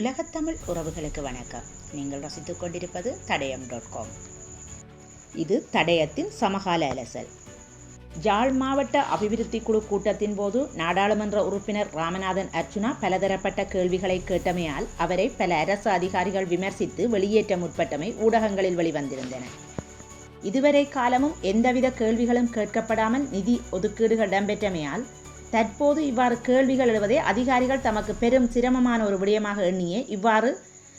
உலகத்தமிழ் உறவுகளுக்கு வணக்கம். நீங்கள் ரசித்துக் கொண்டிருப்பது தடயம் டாட் காம் இது தடயத்தின் சமகால அலசல். ஜாழ் மாவட்ட அபிவிருத்தி குழு கூட்டத்தின் போது நாடாளுமன்ற உறுப்பினர் ராமநாதன் அர்ச்சுனா பலதரப்பட்ட கேள்விகளை கேட்டமையால் அவரை பல அரசு அதிகாரிகள் விமர்சித்து வெளியேற்ற முற்பட்டமை ஊடகங்களில் வெளிவந்திருந்தன. இதுவரை காலமும் எந்தவித கேள்விகளும் கேட்கப்படாமல் நிதி ஒதுக்கீடுகள் இடம்பெற்றமையால் தற்போது இவ்வாறு கேள்விகள் எழுவதே அதிகாரிகள் தமக்கு பெரும் சிரமமான ஒரு விடயமாக எண்ணியே இவ்வாறு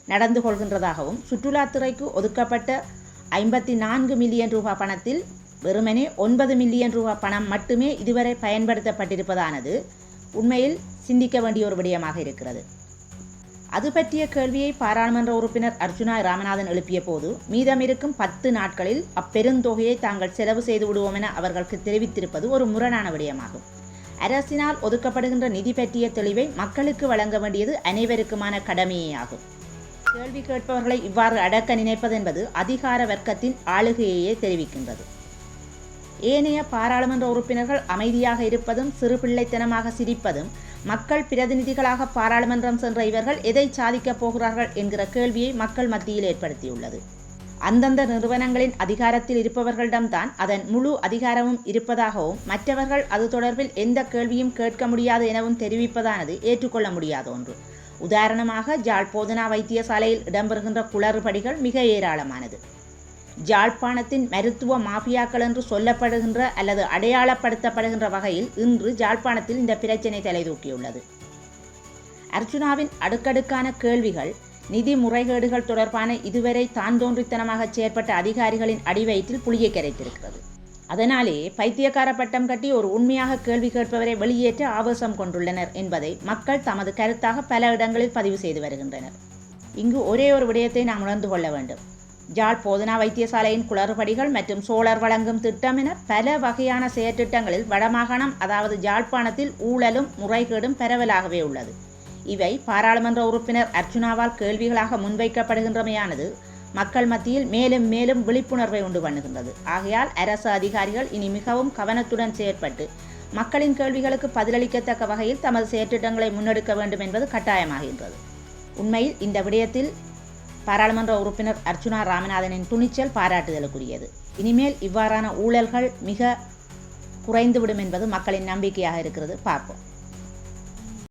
நடந்து கொள்கின்றதாகவும் சுற்றுலாத்துறைக்கு ஒதுக்கப்பட்ட ஐம்பத்தி நான்கு மில்லியன் ரூபாய் பணத்தில் வெறுமனே ஒன்பது மில்லியன் ரூபாய் பணம் மட்டுமே இதுவரை பயன்படுத்தப்பட்டிருப்பதானது உண்மையில் சிந்திக்க வேண்டிய ஒரு விடயமாக இருக்கிறது. அது பற்றிய கேள்வியை பாராளுமன்ற உறுப்பினர் அர்ஜுனா ராமநாதன் எழுப்பிய போது மீதமிருக்கும் பத்து நாட்களில் அப்பெருந்தொகையை தாங்கள் செலவு செய்து விடுவோம் என அவர்களுக்கு தெரிவித்திருப்பது ஒரு முரணான விடயமாகும். அரசினால் ஒதுக்கப்படுகின்ற நிதி பற்றிய தெளிவை மக்களுக்கு வழங்க வேண்டியது அனைவருக்குமான கடமையே ஆகும் கேள்வி கேட்பவர்களை இவ்வாறு அடக்க நினைப்பது என்பது அதிகார வர்க்கத்தின் ஆளுகையையே தெரிவிக்கின்றது. ஏனைய பாராளுமன்ற உறுப்பினர்கள் அமைதியாக இருப்பதும் சிறுபிள்ளைத்தனமாக சிரிப்பதும் மக்கள் பிரதிநிதிகளாக பாராளுமன்றம் சென்ற இவர்கள் எதை சாதிக்கப் போகிறார்கள் என்கிற கேள்வியை மக்கள் மத்தியில் ஏற்படுத்தியுள்ளது. அந்தந்த நிறுவனங்களின் அதிகாரத்தில் இருப்பவர்களிடம்தான் அதன் முழு அதிகாரமும் இருப்பதாகவும் மற்றவர்கள் அது தொடர்பில் எந்த கேள்வியும் கேட்க முடியாது எனவும் தெரிவிப்பதானது ஏற்றுக்கொள்ள முடியாத ஒன்று. உதாரணமாக ஜாழ்போதனா வைத்தியசாலையில் இடம்பெறுகின்ற குளறுபடிகள் மிக ஏராளமானது. ஜாழ்ப்பாணத்தின் மருத்துவ மாஃபியாக்கள் என்று சொல்லப்படுகின்ற அல்லது அடையாளப்படுத்தப்படுகின்ற வகையில் இன்று ஜாழ்ப்பாணத்தில் இந்த பிரச்சினை தலைதூக்கியுள்ளது. அர்ஜுனாவின் அடுக்கடுக்கான கேள்விகள் நிதி முறைகேடுகள் தொடர்பான இதுவரை தான் தோன்றித்தனமாக செயற்பட்ட அதிகாரிகளின் அடிவயிற்றில் புளியை கரைத்திருக்கிறது. அதனாலே பைத்தியக்கார பட்டம் கட்டி ஒரு உண்மையாக கேள்வி கேட்பவரை வெளியேற்ற ஆவேசம் கொண்டுள்ளனர் என்பதை மக்கள் தமது கருத்தாக பல இடங்களில் பதிவு செய்து வருகின்றனர். இங்கு ஒரே ஒரு விடயத்தை நாம் உணர்ந்து கொள்ள வேண்டும். ஜாழ் போதனா வைத்தியசாலையின் குளறுபடிகள் மற்றும் சோழர் வழங்கும் திட்டம் என பல வகையான செயற்திட்டங்களில் வடமாகாணம் அதாவது ஜாழ்ப்பாணத்தில் ஊழலும் முறைகேடும் பரவலாகவே உள்ளது. இவை பாராளுமன்ற உறுப்பினர் அர்ச்சுனாவால் கேள்விகளாக முன்வைக்கப்படுகின்றமையானது மக்கள் மத்தியில் மேலும் மேலும் விழிப்புணர்வை உண்டு பண்ணுகின்றது. ஆகையால் அரசு அதிகாரிகள் இனி மிகவும் கவனத்துடன் செயற்பட்டு மக்களின் கேள்விகளுக்கு பதிலளிக்கத்தக்க வகையில் தமது செயற்றிட்டங்களை முன்னெடுக்க வேண்டும் என்பது கட்டாயமாகின்றது. உண்மையில் இந்த விடயத்தில் பாராளுமன்ற உறுப்பினர் அர்ச்சுனா ராமநாதனின் துணிச்சல் பாராட்டுதலுக்குரியது. இனிமேல் இவ்வாறான ஊழல்கள் மிக குறைந்துவிடும் என்பது மக்களின் நம்பிக்கையாக இருக்கிறது. பார்ப்போம்.